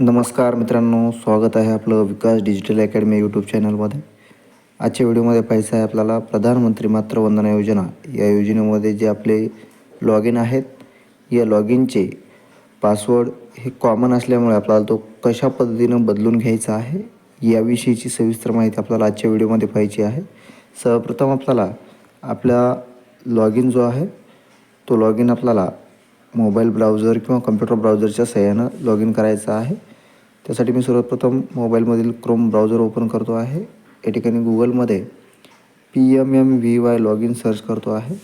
नमस्कार मित्रांनो स्वागत आहे आपलं विकास डिजिटल अकॅडमी यूट्यूब चॅनलमध्ये. आजच्या व्हिडिओमध्ये पाहायचं आहे आपल्याला प्रधानमंत्री मातृवंदना योजना. या योजनेमध्ये जे आपले लॉग इन आहेत या लॉग इनचे पासवर्ड हे कॉमन असल्यामुळे आपल्याला तो कशा पद्धतीनं बदलून घ्यायचा आहे याविषयीची सविस्तर माहिती आपल्याला आजच्या व्हिडिओमध्ये पाहिजे आहे. सर्वप्रथम आपल्याला आपला लॉग इन जो आहे तो लॉग इन आपल्याला मोबाईल ब्राउझर किंवा कम्प्युटर ब्राउझरच्या सहाय्यानं लॉग इन करायचं आहे. त्यासाठी मी सर्वप्रथम मोबाईलमधील क्रोम ब्राउझर ओपन करतो आहे. या ठिकाणी गुगलमध्ये P M M V Y log in search करतो आहे.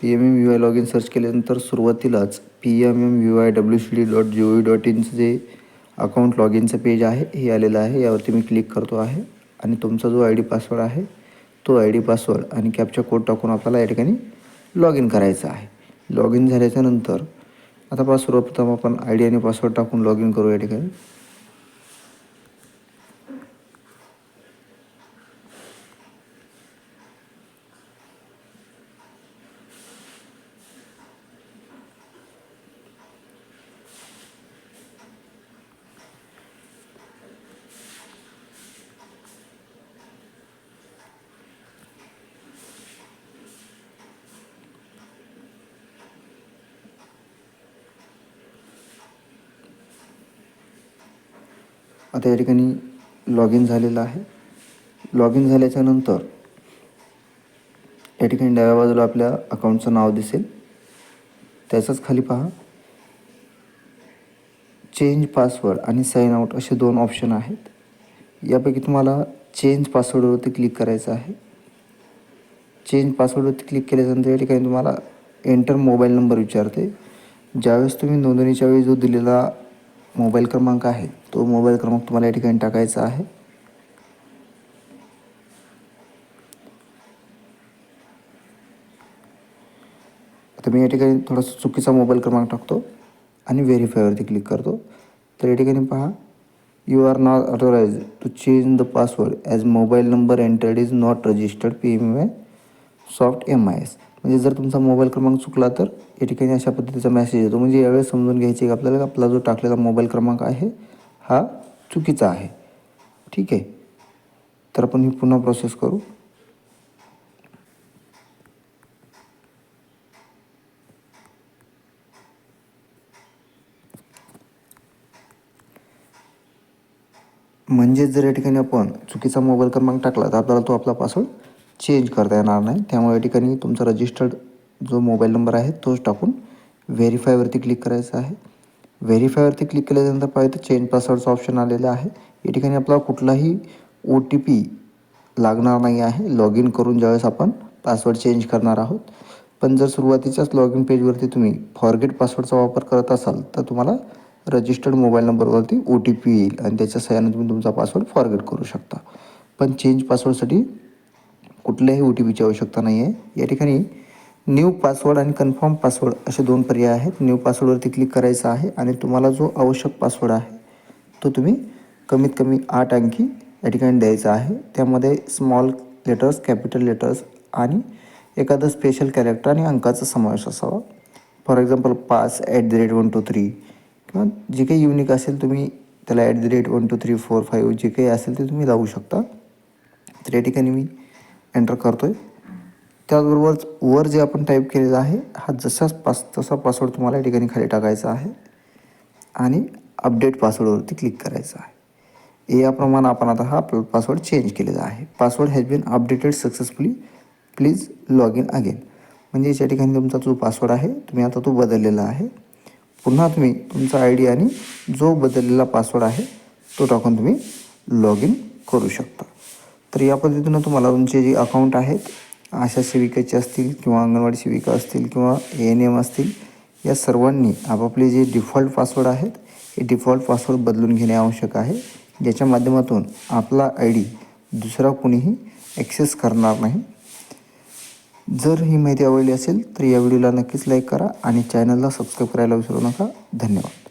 P M M V Y log in search केल्यानंतर सुरुवातीलाच P M M V Y W C D dot G O V dot इनचं जे account log इनचं page आहे हे आलेलं आहे. यावरती मी क्लिक करतो आहे. आणि तुमचा जो आय डी पासवर्ड आहे तो आय डी पासवर्ड आणि कॅपचा कोड टाकून आपल्याला या ठिकाणी लॉग इन करायचं आहे. लॉग इन झाल्याच्यानंतर आता पास सर्वप्रथम आपण आय डी आणि पासवर्ड टाकून लॉग इन करू या ठिकाणी. आता या ठिकाणी लॉग इन झालेलं आहे. लॉग इन झाल्याच्यानंतर या ठिकाणी डाव्या बाजूला आपल्या अकाउंटचं नाव दिसेल. त्याच्याच खाली पहा. चेंज पासवर्ड आणि साईन आउट असे दोन ऑप्शन आहेत. यापैकी तुम्हाला चेंज पासवर्डवरती क्लिक करायचं आहे. चेंज पासवर्डवरती क्लिक केल्यानंतर या ठिकाणी तुम्हाला एंटर मोबाईल नंबर विचारते. ज्यावेळेस तुम्ही नोंदणीच्या वेळी जो दिलेला मोबाईल क्रमांक आहे. तो मोबाईल क्रमांक तुम्हाला या ठिकाणी टाकायचा आहे. आता मी या ठिकाणी थोडासा चुकीचा मोबाईल क्रमांक टाकतो आणि व्हेरीफायवरती क्लिक करतो. तर या ठिकाणी पहा. You are not authorise to change the password as mobile number entered is not registered P M I soft M I S म्हणजे जर तुमचा मोबाईल क्रमांक चुकला तर या ठिकाणी अशा पद्धतीचा मेसेज येतो. म्हणजे यावेळेस समजून घ्यायचे की आपल्याला आपला जो टाकलेला मोबाईल क्रमांक आहे हा चुकीचा आहे. ठीक आहे? तर आपण ही पुन्हा प्रोसेस करू. म्हणजे जर या ठिकाणी आपण चुकीचा मोबाईल क्रमांक टाकला तर आपल्याला तो आपला पासवर्ड चेंज करता येणार नाही. त्यामुळे या ठिकाणी तुमचा रजिस्टर्ड जो मोबाईल नंबर आहे तोच टाकून व्हेरीफायवरती क्लिक करायचा आहे. व्हेरीफायवरती क्लिक केल्यानंतर पाहिजे तर चेंज पासवर्डचं ऑप्शन आलेलं आहे. या ठिकाणी आपला कुठलाही ओ टी पी लागणार नाही आहे. लॉग इन करून ज्यावेळेस आपण पासवर्ड चेंज करणार आहोत. पण जर सुरुवातीच्याच लॉग इन पेजवरती तुम्ही फॉरगेट पासवर्डचा वापर करत असाल तर तुम्हाला रजिस्टर्ड मोबाईल नंबरवरती ओ टी पी येईल आणि त्याच्या सहाय्याने तुम्ही तुमचा पासवर्ड फॉरगेट करू शकता. पण चेंज पासवर्डसाठी कुठल्याही ओ टी पीची आवश्यकता नाही आहे या ठिकाणी न्यू पासवर्ड आणि कन्फर्म पासवर्ड असे दोन पर्याय आहेत. न्यू पासवर्डवरती क्लिक करायचं आहे आणि तुम्हाला जो आवश्यक पासवर्ड आहे तो तुम्ही कमीत कमी आठ अंकी या ठिकाणी द्यायचा आहे. त्यामध्ये स्मॉल लेटर्स कॅपिटल लेटर्स आणि एखादं स्पेशल कॅरेक्टर आणि अंकाचा समावेश असावा. For example pass at the rate one two three किंवा जे काही युनिक असेल तुम्ही त्याला at the rate one two three four five जे काही असेल ते तुम्ही लावू शकता. तर या ठिकाणी मी एंटर करतो आहे त्याचबरोबर वर जे आपण टाईप केलेला आहे हा जसाच पास तसा पासवर्ड तुम्हाला या ठिकाणी खाली टाकायचा आहे. आणि अपडेट पासवर्डवरती क्लिक करायचं आहे. याप्रमाणे आपण आता हा पासवर्ड चेंज केलेला आहे. Password has been updated successfully please log in again म्हणजे या ठिकाणी तुमचा जो पासवर्ड आहे तुम्ही आता तो बदललेला आहे. पुन्हा तुम्ही तुमचा आय डी आणि जो बदललेला पासवर्ड आहे तो टाकून तुम्ही लॉग इन करू शकता. तर या पद्धतीनं तुम्हाला तुमचे जे अकाउंट आहेत आशा सेविकाचे असतील किंवा अंगणवाडी सेविका असतील किंवा ए एन एम असतील या सर्वांनी आपापले जे डिफॉल्ट पासवर्ड आहेत हे डिफॉल्ट पासवर्ड बदलून घेणे आवश्यक आहे. ज्याच्या माध्यमातून आपला आय डी दुसरा कोणीही ॲक्सेस करणार नाही. जर ही माहिती आवडली असेल तर या व्हिडिओला नक्कीच लाईक करा आणि चॅनलला सबस्क्राईब करायला विसरू नका. धन्यवाद.